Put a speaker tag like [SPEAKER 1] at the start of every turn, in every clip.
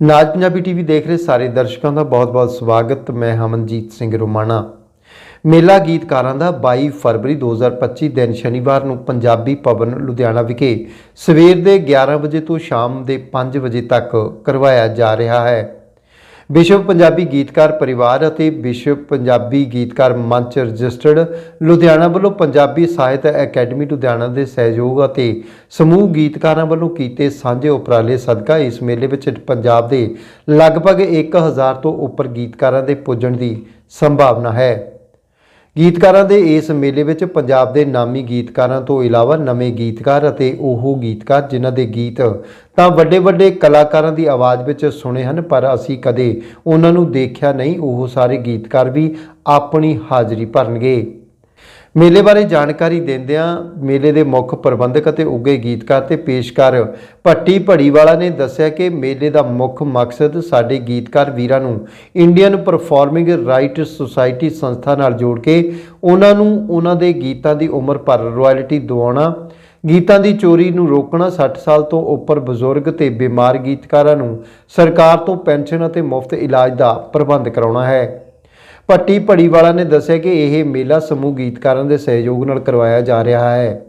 [SPEAKER 1] ਨਾਜ Punjabi TV ਦੇਖ ਰਹੇ ਸਾਰੇ ਦਰਸ਼ਕਾਂ ਦਾ ਬਹੁਤ-ਬਹੁਤ ਸਵਾਗਤ। ਮੈਂ ਹਮਨਜੀਤ ਸਿੰਘ ਰੋਮਾਣਾ। ਮੇਲਾ ਗੀਤਕਾਰਾਂ ਦਾ 22 ਫਰਵਰੀ 2025 ਦਿਨ ਸ਼ਨੀਵਾਰ ਨੂੰ ਪੰਜਾਬੀ ਭਵਨ ਲੁਧਿਆਣਾ ਵਿਖੇ ਸਵੇਰ ਦੇ 11 ਵਜੇ ਤੋਂ ਸ਼ਾਮ ਦੇ 5 ਵਜੇ ਤੱਕ ਕਰਵਾਇਆ ਜਾ ਰਿਹਾ ਹੈ। ਵਿਸ਼ਵ ਪੰਜਾਬੀ ਗੀਤਕਾਰ ਪਰਿਵਾਰ ਅਤੇ ਵਿਸ਼ਵ ਪੰਜਾਬੀ ਗੀਤਕਾਰ ਮੰਚ ਰਜਿਸਟਰਡ ਲੁਧਿਆਣਾ ਵੱਲੋਂ ਪੰਜਾਬੀ ਸਾਹਿਤ ਅਕੈਡਮੀ ਲੁਧਿਆਣਾ ਦੇ ਸਹਿਯੋਗ ਅਤੇ ਸਮੂਹ ਗੀਤਕਾਰਾਂ ਵੱਲੋਂ ਕੀਤੇ ਸਾਂਝੇ ਉਪਰਾਲੇ ਸਦਕਾ ਇਸ ਮੇਲੇ ਵਿੱਚ ਪੰਜਾਬ ਦੇ ਲਗਭਗ 1000 ਤੋਂ ਉੱਪਰ ਗੀਤਕਾਰਾਂ ਦੇ ਪੁੱਜਣ ਦੀ ਸੰਭਾਵਨਾ ਹੈ। ਗੀਤਕਾਰਾਂ ਦੇ ਇਸ ਮੇਲੇ ਵਿੱਚ ਪੰਜਾਬ ਦੇ ਨਾਮੀ ਗੀਤਕਾਰਾਂ ਤੋਂ ਇਲਾਵਾ ਨਵੇਂ ਗੀਤਕਾਰ ਅਤੇ ਉਹ ਗੀਤਕਾਰ ਜਿਨ੍ਹਾਂ ਦੇ ਗੀਤ ਤਾਂ ਵੱਡੇ ਵੱਡੇ ਕਲਾਕਾਰਾਂ ਦੀ ਆਵਾਜ਼ ਵਿੱਚ ਸੁਣੇ ਹਨ, ਪਰ ਅਸੀਂ ਕਦੇ ਉਹਨਾਂ ਨੂੰ ਦੇਖਿਆ ਨਹੀਂ। ਉਹ ਸਾਰੇ ਗੀਤਕਾਰ ਵੀ ਆਪਣੀ ਹਾਜ਼ਰੀ ਭਰਨਗੇ। ਮੇਲੇ ਬਾਰੇ ਜਾਣਕਾਰੀ ਦਿੰਦਿਆਂ ਮੇਲੇ ਦੇ ਮੁੱਖ ਪ੍ਰਬੰਧਕ ਅਤੇ ਉੱਘੇ ਗੀਤਕਾਰ ਤੇ ਪੇਸ਼ਕਾਰ ਭੱਟੀ ਭੜੀਵਾਲਾ ਨੇ ਦੱਸਿਆ ਕਿ ਮੇਲੇ ਦਾ ਮੁੱਖ ਮਕਸਦ ਸਾਡੇ ਗੀਤਕਾਰ ਵੀਰਾਂ ਨੂੰ ਇੰਡੀਅਨ ਪਰਫਾਰਮਿੰਗ ਰਾਈਟ ਸੁਸਾਇਟੀ ਸੰਸਥਾ ਨਾਲ ਜੋੜ ਕੇ ਉਹਨਾਂ ਨੂੰ ਉਹਨਾਂ ਦੇ ਗੀਤਾਂ ਦੀ ਉਮਰ ਭਰ ਰਾਇਲਟੀ ਦਿਵਾਉਣਾ, ਗੀਤਾਂ ਦੀ ਚੋਰੀ ਨੂੰ ਰੋਕਣਾ 60 ਸਾਲ ਤੋਂ ਉੱਪਰ ਬਜ਼ੁਰਗ ਤੇ ਬਿਮਾਰ ਗੀਤਕਾਰਾਂ ਨੂੰ ਸਰਕਾਰ ਤੋਂ ਪੈਨਸ਼ਨ ਅਤੇ ਮੁਫਤ ਇਲਾਜ ਦਾ ਪ੍ਰਬੰਧ ਕਰਾਉਣਾ ਹੈ। ਭੱਟੀ ਭੜੀਵਾਲਾ ਨੇ ਦੱਸਿਆ ਕਿ ਇਹ ਮੇਲਾ ਸਮੂਹ ਗੀਤਕਾਰਾਂ ਦੇ ਸਹਿਯੋਗ ਨਾਲ ਕਰਵਾਇਆ ਜਾ ਰਿਹਾ ਹੈ।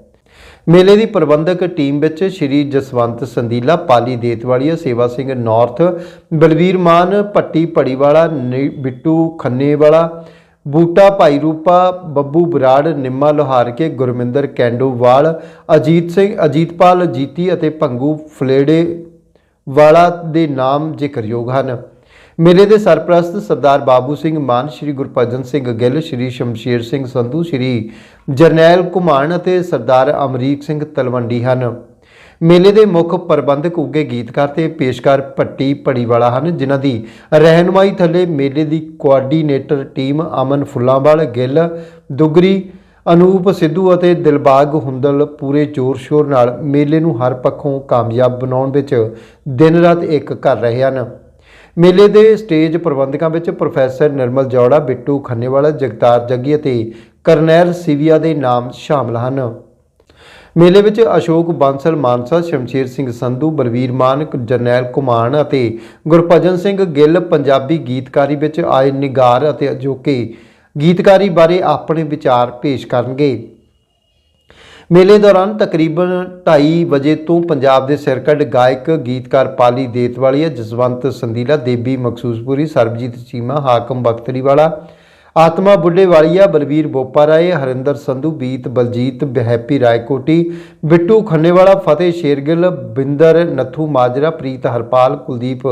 [SPEAKER 1] ਮੇਲੇ ਦੀ ਪ੍ਰਬੰਧਕ ਟੀਮ ਵਿੱਚ ਸ਼੍ਰੀ ਜਸਵੰਤ ਸੰਦੀਲਾ, ਪਾਲੀ ਦੇਤਵਾਲੀਆ, ਸੇਵਾ ਸਿੰਘ ਨਾਰਥ, ਬਲਵੀਰ ਮਾਨ, ਭੱਟੀ ਭੜੀਵਾਲਾ, ਨੀ- ਬਿੱਟੂ ਖੰਨੇਵਾਲਾ, ਬੂਟਾ ਭਾਈ ਰੂਪਾ, ਬੱਬੂ ਬਰਾੜ, ਨਿੰਮਾ ਲੋਹਾਰਕੇ, ਗੁਰਮਿੰਦਰ ਕੈਂਡੋਵਾਲ, ਅਜੀਤ ਸਿੰਘ, ਅਜੀਤਪਾਲ ਜੀਤੀ ਅਤੇ ਭੰਗੂ ਫਲੇੜੇ ਵਾਲਾ ਦੇ ਨਾਮ ਜ਼ਿਕਰਯੋਗ ਹਨ। ਮੇਲੇ ਦੇ ਸਰਪ੍ਰਸਤ ਸਰਦਾਰ ਬਾਬੂ ਸਿੰਘ ਮਾਨ, ਸ੍ਰੀ ਗੁਰਪਜਨ ਸਿੰਘ ਗਿੱਲ, ਸ੍ਰੀ ਸ਼ਮਸ਼ੀਰ ਸਿੰਘ ਸੰਧੂ, ਸ੍ਰੀ ਜਰਨੈਲ ਘੁਮਾਣ ਅਤੇ ਸਰਦਾਰ ਅਮਰੀਕ ਸਿੰਘ ਤਲਵੰਡੀ ਹਨ। ਮੇਲੇ ਦੇ ਮੁੱਖ ਪ੍ਰਬੰਧਕ ਉੱਗੇ ਗੀਤਕਾਰ ਤੇ ਪੇਸ਼ਕਾਰ ਭੱਟੀ ਪੜੀਵਾਲਾ ਹਨ, ਜਿਨ੍ਹਾਂ ਦੀ ਰਹਿਨਮਾਈ ਥੱਲੇ ਮੇਲੇ ਦੀ ਕੋਆਰਡੀਨੇਟਰ ਟੀਮ ਅਮਨ ਫੁੱਲਾਂਵਾਲ, ਗਿੱਲ, ਦੁਗਰੀ, ਅਨੂਪ ਸਿੱਧੂ ਅਤੇ ਦਿਲਬਾਗ ਹੁੰਦਲ ਪੂਰੇ ਜ਼ੋਰ-ਸ਼ੋਰ ਨਾਲ ਮੇਲੇ ਨੂੰ ਹਰ ਪੱਖੋਂ ਕਾਮਯਾਬ ਬਣਾਉਣ ਵਿੱਚ ਦਿਨ-ਰਾਤ ਇੱਕ ਕਰ ਰਹੇ ਹਨ। ਮੇਲੇ ਦੇ ਸਟੇਜ ਪ੍ਰਬੰਧਕਾਂ ਵਿੱਚ ਪ੍ਰੋਫੈਸਰ ਨਿਰਮਲ ਜੌੜਾ, ਬਿੱਟੂ ਖੰਨੇਵਾਲਾ, ਜਗਤਾਰ ਜੱਗੀ ਅਤੇ ਕਰਨੈਲ ਸਿਵਿਆ ਦੇ ਨਾਮ ਸ਼ਾਮਲ ਹਨ। ਮੇਲੇ ਵਿੱਚ ਅਸ਼ੋਕ ਬਾਂਸਲ, ਮਾਨਸਾ, ਸ਼ਮਸ਼ੀਰ ਸਿੰਘ ਸੰਧੂ, ਬਲਵੀਰ ਮਾਨ ਜਰਨੈਲ ਕੁਮਾਨ ਅਤੇ ਗੁਰਭਜਨ ਸਿੰਘ ਗਿੱਲ ਪੰਜਾਬੀ ਗੀਤਕਾਰੀ ਵਿੱਚ ਆਏ ਨਿਗਾਰ ਅਤੇ ਅਜੋਕੇ ਗੀਤਕਾਰੀ ਬਾਰੇ ਆਪਣੇ ਵਿਚਾਰ ਪੇਸ਼ ਕਰਨਗੇ। ਮੇਲੇ ਦੌਰਾਨ ਤਕਰੀਬਨ 2:30 ਵਜੇ ਤੋਂ ਪੰਜਾਬ ਦੇ ਸਿਰਕੱਢ ਗਾਇਕ, ਗੀਤਕਾਰ ਪਾਲੀ ਦੇਤਵਾਲੀਆ ਜਸਵੰਤ ਸੰਦੀਲਾ ਦੇਬੀ ਮਕਸੂਸਪੁਰੀ ਸਰਬਜੀਤ ਚੀਮਾ, ਹਾਕਮ ਬਖਤਰੀਵਾਲਾ, ਆਤਮਾ ਬੁੱਢੇਵਾਲੀਆ, ਬਲਵੀਰ ਬੋਪਾ ਰਾਏ ਹਰਿੰਦਰ ਸੰਧੂ, ਬੀਤ ਬਲਜੀਤ ਹੈਪੀ ਰਾਏਕੋਟੀ, ਬਿੱਟੂ ਖੰਨੇਵਾਲਾ ਫਤਿਹ ਸ਼ੇਰਗਿੱਲ, ਬਿੰਦਰ ਨੱਥੂ ਮਾਜਰਾ, ਪ੍ਰੀਤ ਹਰਪਾਲ, ਕੁਲਦੀਪ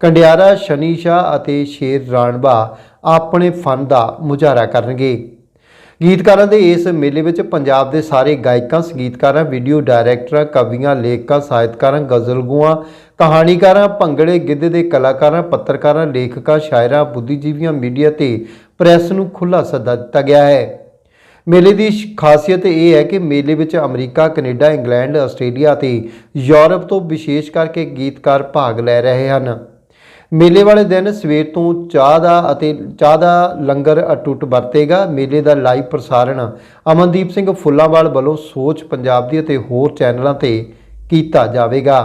[SPEAKER 1] ਕੰਡਿਆਰਾ, ਸ਼ਨੀ ਸ਼ਾਹ ਅਤੇ ਸ਼ੇਰ ਰਾਣਵਾ ਆਪਣੇ ਫਨ ਦਾ ਮੁਜ਼ਾਹਰਾ ਕਰਨਗੇ। ਗੀਤਕਾਰਾਂ ਦੇ ਇਸ ਮੇਲੇ ਵਿੱਚ ਪੰਜਾਬ ਦੇ ਸਾਰੇ ਗਾਇਕਾਂ, ਸੰਗੀਤਕਾਰਾਂ, ਵੀਡੀਓ ਡਾਇਰੈਕਟਰਾਂ, ਕਵੀਆਂ, ਲੇਖਕਾਂ, ਸਾਹਿਤਕਾਰਾਂ ਗਜ਼ਲਗੂਆਂ ਕਹਾਣੀਕਾਰਾਂ, ਭੰਗੜੇ ਗਿੱਧੇ ਦੇ ਕਲਾਕਾਰਾਂ, ਪੱਤਰਕਾਰਾਂ, ਲੇਖਕਾਂ, ਸ਼ਾਇਰਾਂ, ਬੁੱਧੀਜੀਵੀਆਂ, ਮੀਡੀਆ ਤੇ ਪ੍ਰੈਸ ਨੂੰ ਖੁੱਲ੍ਹਾ ਸੱਦਾ ਦਿੱਤਾ ਗਿਆ ਹੈ। ਮੇਲੇ ਦੀ ਸ਼- ਖਾਸੀਅਤ ਇਹ ਹੈ ਕਿ ਮੇਲੇ ਵਿੱਚ ਅਮਰੀਕਾ, ਕੈਨੇਡਾ, ਇੰਗਲੈਂਡ, ਆਸਟ੍ਰੇਲੀਆ ਅਤੇ ਯੂਰਪ ਤੋਂ ਵਿਸ਼ੇਸ਼ ਕਰਕੇ ਗੀਤਕਾਰ ਭਾਗ ਲੈ ਰਹੇ ਹਨ। ਮੇਲੇ ਵਾਲੇ ਦਿਨ ਸਵੇਰ ਤੋਂ ਚਾਹ ਦਾ ਅਤੇ ਚਾਹ ਦਾ ਲੰਗਰ ਅਟੁੱਟ ਵਰਤੇਗਾ। ਮੇਲੇ ਦਾ ਲਾਈਵ ਪ੍ਰਸਾਰਣ ਅਮਨਦੀਪ ਸਿੰਘ ਫੁੱਲਾਂਵਾਲ ਵੱਲੋਂ ਸੋਚ ਪੰਜਾਬ ਦੀ ਅਤੇ ਹੋਰ ਚੈਨਲਾਂ ਤੇ ਕੀਤਾ ਜਾਵੇਗਾ।